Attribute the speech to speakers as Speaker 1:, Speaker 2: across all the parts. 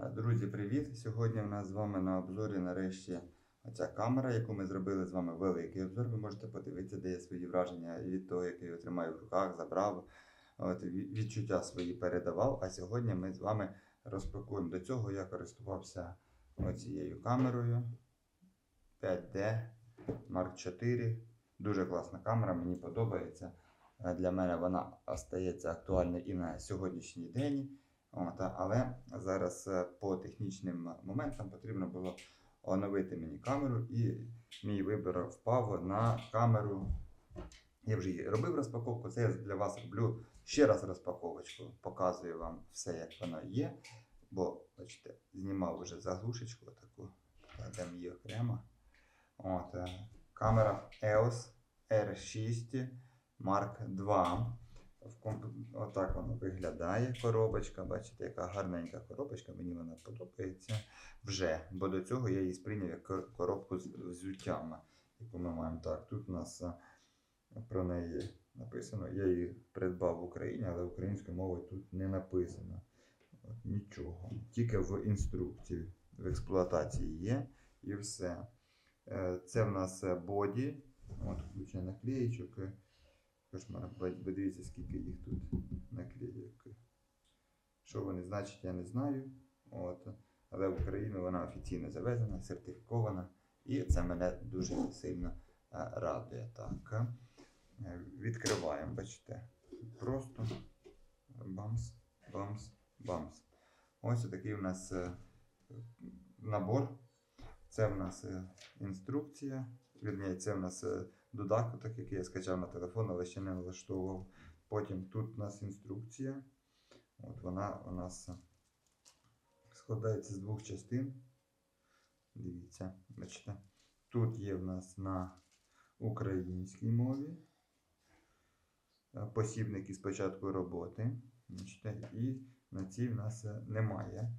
Speaker 1: Е, Друзі, привіт! Сьогодні в нас з вами на обзорі нарешті ця камера, яку ми зробили з вами великий обзор. Ви можете подивитися, де є свої враження від того, який я тримаю в руках, забрав, от, відчуття свої передавав. А сьогодні ми з вами розпакуємо. До цього я користувався цією камерою 5D Mark 4. Дуже класна камера, мені подобається. Е, Для мене вона остається актуальною і на сьогоднішній день. От, але зараз е, по технічним моментам потрібно було оновити мені камеру, і мій вибір впав на камеру. Я вже її робив розпаковку. Це я для вас роблю ще раз розпаковочку. Показую вам все, як воно є. Бо, бачите, знімав вже заглушечку таку, кладемо її окремо. От, камера EOS R6 Mark II. Отак воно виглядає коробочка. Бачите, яка гарненька коробочка, мені вона подобається вже. Бо до цього я її сприйняв як коробку з взуттями, яку ми маємо. Так, тут у нас про неї написано. Я її придбав в Україні, але українською мовою тут не написано. От, нічого. Тільки в інструкції, в експлуатації є і все. Е, Це в нас е, боді. От, куча наклеїчок. Кошмар, бо дивіться, скільки їх тут наклеїк. Що вони значать, я не знаю. От. Але в Україну вона офіційно завезена, сертифікована. І це мене дуже сильно е, радує. Так. Е, Відкриваємо, бачите. Просто бамс, бамс, бамс. Ось такий у нас е, набор. Це в нас інструкція. Вірніше, це в нас е, додаток, який я скачав на телефон, але ще не налаштовував. Потім тут у нас інструкція. От вона у нас складається з двох частин. Дивіться, бачите. Тут є в нас на українській мові е, посібник із початку роботи. Бачите, і на цій в нас е, немає.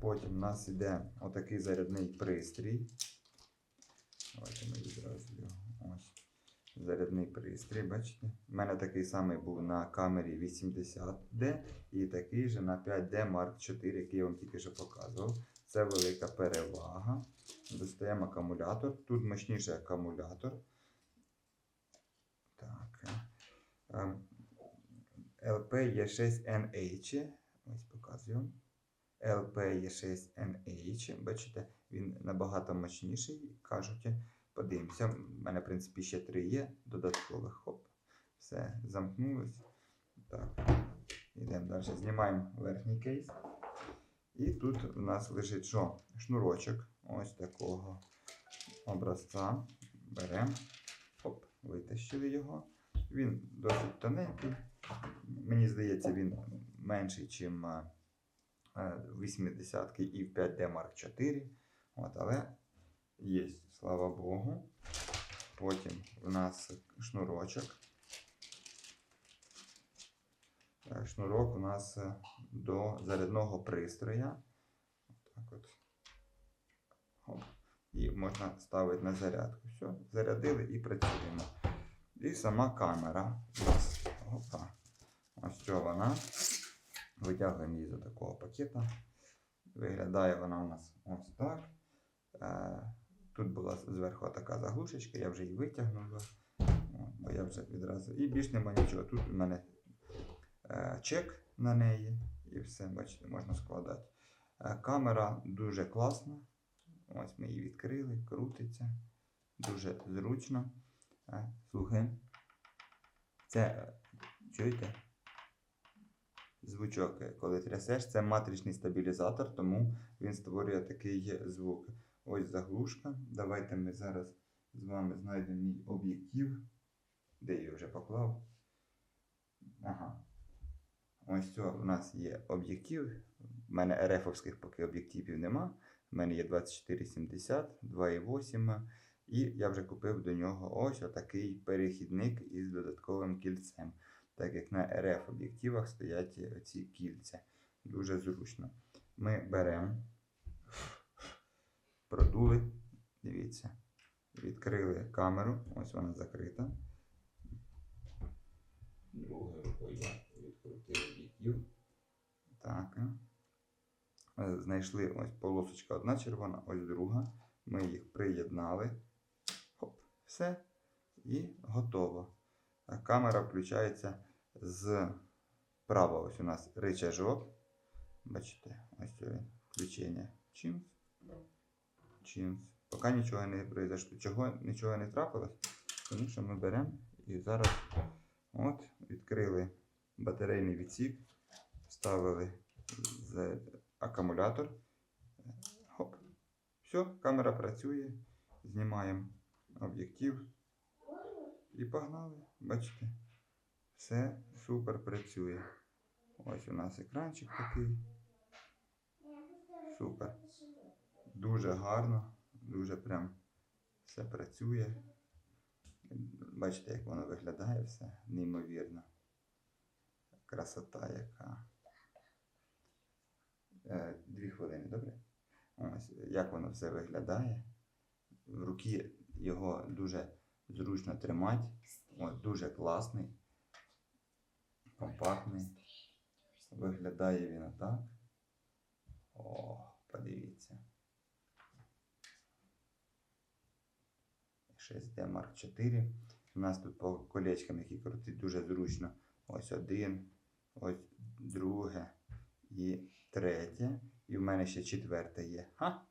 Speaker 1: Потім в нас йде отакий зарядний пристрій. Давайте ми відразу його. Ось. Зарядний пристрій, бачите? У мене такий самий був на камері 80D і такий же на 5D Mark 4, який я вам тільки що показував. Це велика перевага. Достаємо акумулятор. Тут мощніший акумулятор. Так. Ем, LP є6NH. Ось показую. LP є 6NH. Бачите, він набагато мощніший. Кажуть, подивимося. У мене, в принципі, ще три є додаткових. Хоп. Все, замкнулось. Так. Йдемо далі. Знімаємо верхній кейс. І тут у нас лежить що? Шнурочок ось такого образця. Беремо. Хоп, витащили його. Він досить тоненький. Мені здається, він менший, ніж 80 і в 5D Mark 4. От, але є, слава Богу. Потім у нас шнурочок. Е, Шнурок у нас е, до зарядного пристроя. Так от. Хоп. І можна ставити на зарядку. Все, зарядили і працюємо. І сама камера. Опа. Ось що вона. Витягуємо її з такого пакета. Виглядає вона у нас ось так. Е, Тут була зверху така заглушечка, я вже її витягнув. От, Бо я вже відразу. І більш нема нічого. Тут у мене е, чек на неї. І все, бачите, можна складати. Е, Камера дуже класна. Ось ми її відкрили, крутиться. Дуже зручно. Е, Це чуєте? Звучок, коли трясеш, це матричний стабілізатор, тому він створює такий звук. Ось заглушка. Давайте ми зараз з вами знайдемо мій об'єктив. Де я вже поклав? Ага. Ось це у нас є об'єктив. У мене РФовських поки об'єктивів нема. У мене є 2470, 2,8. І я вже купив до нього ось отакий перехідник із додатковим кільцем. Так як на РФ об'єктивах стоять ці кільця. Дуже зручно. Ми беремо, продули, дивіться, відкрили камеру, ось вона закрита. Другою рукою відкрутили об'єктив. Так. Е, Знайшли ось полосочка одна червона, ось друга. Ми їх приєднали. Хоп, все. І готово. Камера включається з права. Ось у нас рычажок. Бачите, ось він. Включення. Чимсь. Чимсь. Поки нічого не произошло. Чого нічого не трапилось, тому що ми беремо і зараз от відкрили батарейний відсік, вставили з акумулятор. Хоп. Все, камера працює. Знімаємо об'єктив і погнали. Бачите? Все супер працює. Ось у нас екранчик такий. Супер. Дуже гарно, дуже прям все працює. Бачите, як воно виглядає все неймовірно. Красота яка. Е, Дві хвилини, добре? Ось як воно все виглядає. В руки його дуже зручно тримати. От, дуже класний, компактний. Виглядає він отак. О, подивіться. 6D Mark 4. У нас тут по колечкам, які крутить дуже зручно. Ось один, ось друге і третє. І в мене ще четверте є. Ха!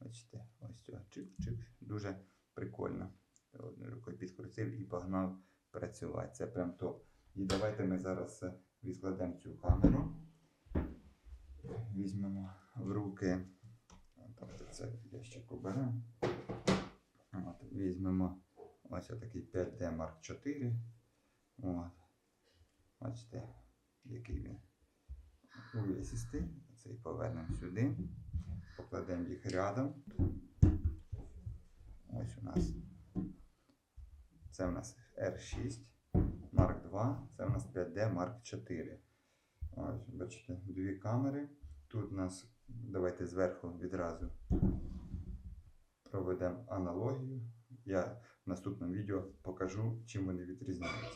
Speaker 1: Бачите, ось цього чик-чик. Дуже прикольно. Одною рукою підкрутив і погнав працювати. Це прям топ. І давайте ми зараз е, відкладемо цю камеру. Візьмемо в руки. Тобто це ящик уберемо. От, візьмемо ось такий 5D Mark 4. От. Бачите, який він увесистий. Цей повернемо сюди. Покладемо їх рядом. Ось у нас. Це у нас R6 Mark 2, це у нас 5D Mark 4. Ось, бачите, дві камери. Тут у нас, давайте зверху відразу проведемо аналогію. Я в наступному відео покажу, чим вони відрізняються.